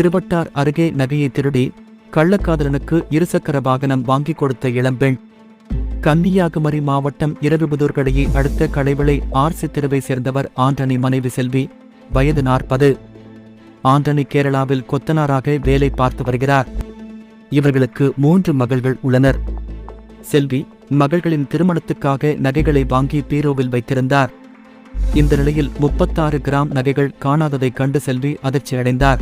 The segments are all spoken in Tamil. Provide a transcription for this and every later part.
திருவட்டார் அருகே நகையை திருடி கள்ளக்காதலனுக்கு இருசக்கர வாகனம் வாங்கிக் கொடுத்த இளம்பெண் கன்னியாகுமரி மாவட்டம் இரவிபுதூர்கடையை அடுத்த கடைவிளை ஆர்சி தெருவை சேர்ந்தவர் ஆண்டனி மனைவி செல்வி வயது நாற்பது. ஆண்டனி கேரளாவில் கொத்தனாராக வேலை பார்த்து வருகிறார். இவர்களுக்கு மூன்று மகள்கள் உள்ளனர். செல்வி மகள்களின் திருமணத்துக்காக நகைகளை வாங்கி பீரோவில் வைத்திருந்தார். இந்த நிலையில் முப்பத்தாறு கிராம் நகைகள் காணாததைக் கண்டு செல்வி அதிர்ச்சியடைந்தார்.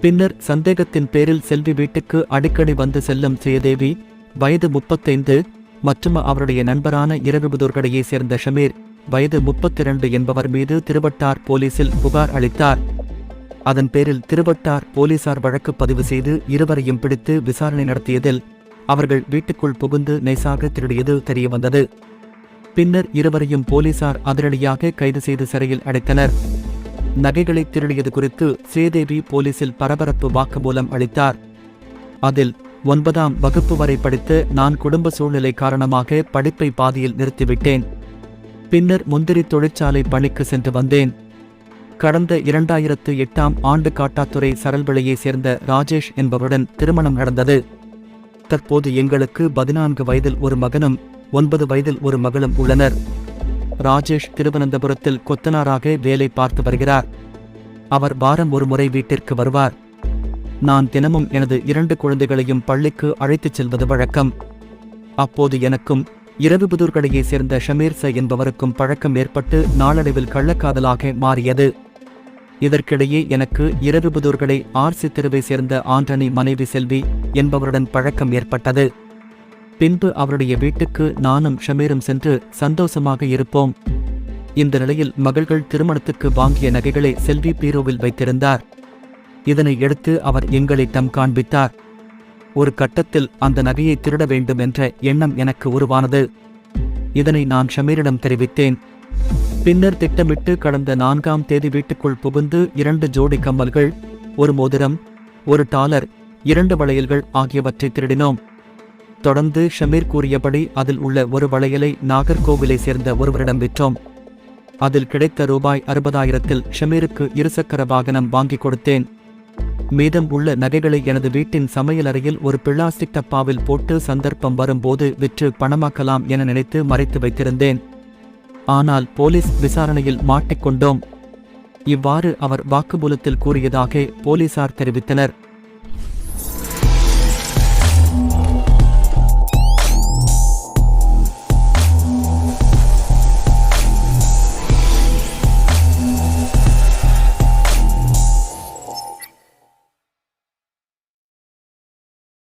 பின்னர் சந்தேகத்தின் பேரில் செல்வி வீட்டுக்கு அடிக்கடி வந்து செல்லும் ஜெயதேவி வயது முப்பத்தைந்து மற்றும் அவருடைய நண்பரான இரவிபுதூர்கடையை சேர்ந்த ஷமீர் வயது முப்பத்திரண்டு என்பவர் மீது திருவட்டார் போலீசில் புகார் அளித்தார். அதன் பேரில் திருவட்டார் போலீசார் வழக்கு பதிவு செய்து இருவரையும் பிடித்து விசாரணை நடத்தியதில் அவர்கள் வீட்டுக்குள் புகுந்து நைசாக திருடியது தெரியவந்தது. பின்னர் இருவரையும் போலீசார் அதிரடியாக கைது செய்து சிறையில் அடைத்தனர். நகைகளை திருடியது குறித்து சேதேவி போலீசில் பரபரப்பு வாக்குமூலம் அளித்தார். அதில் ஒன்பதாம் வகுப்பு வரை படித்து நான் குடும்ப சூழ்நிலை காரணமாக படிப்பை பாதியில் நிறுத்திவிட்டேன். பின்னர் முந்திரி தொழிற்சாலை பணிக்கு சென்று வந்தேன். கடந்த இரண்டாயிரத்து எட்டாம் ஆண்டு காட்டாத்துறை சரல்விளையை சேர்ந்த ராஜேஷ் என்பவருடன் திருமணம் நடந்தது. தற்போது எங்களுக்கு பதினான்கு வயதில் ஒரு மகனும் ஒன்பது வயதில் ஒரு மகளும் உள்ளனர். ராஜேஷ் திருவனந்தபுரத்தில் கொத்தனாராக வேலை பார்த்து வருகிறார். அவர் வாரம் ஒரு முறை வீட்டிற்கு வருவார். நான் தினமும் எனது இரண்டு குழந்தைகளையும் பள்ளிக்கு அழைத்துச் செல்வது வழக்கம். அப்போது எனக்கும் இரவுபுதூர்கடையை சேர்ந்த ஷமீர் ச என்பவருக்கும் பழக்கம் ஏற்பட்டு நாளடைவில் கள்ளக்காதலாக மாறியது. இதற்கிடையே எனக்கு இரவுபுதூர்கடை ஆர்சி தெருவை சேர்ந்த ஆண்டனி மனைவி செல்வி என்பவருடன் பழக்கம் ஏற்பட்டது. பின்பு அவருடைய வீட்டுக்கு நானும் ஷமீரும் சென்று சந்தோஷமாக இருப்போம். இந்த நிலையில் மகள்கள் திருமணத்துக்கு வாங்கிய நகைகளை செல்வி பீரோவில் வைத்திருந்தார். இதனை எடுத்து அவர் எங்களை தம் காண்பித்தார். ஒரு கட்டத்தில் அந்த நகையை திருட வேண்டும் என்ற எண்ணம் எனக்கு உருவானது. இதனை நான் ஷமீரிடம் தெரிவித்தேன். பின்னர் திட்டமிட்டு கடந்த நான்காம் தேதி வீட்டுக்குள் புகுந்து இரண்டு ஜோடி கம்மல்கள் ஒரு மோதிரம் ஒரு டாலர் இரண்டு வளையல்கள் ஆகியவற்றை திருடினோம். தொடர்ந்து ஷமீர் கூறியபடி அதில் உள்ள ஒரு வளையலை நாகர்கோவிலை சேர்ந்த ஒருவரிடம் விற்றோம். அதில் கிடைத்த ரூபாய் அறுபதாயிரத்தில் ஷமீருக்கு இருசக்கர வாகனம் வாங்கிக் கொடுத்தேன். மீதம் உள்ள நகைகளை எனது வீட்டின் சமையலறையில் ஒரு பிளாஸ்டிக் டப்பாவில் போட்டு சந்தர்ப்பம் வரும்போது விற்று பணமாக்கலாம் என நினைத்து மறைத்து வைத்திருந்தேன். ஆனால் போலீஸ் விசாரணையில் மாட்டிக்கொண்டோம். இவ்வாறு அவர் வாக்குமூலத்தில் கூறியதாக போலீசார் தெரிவித்தனர்.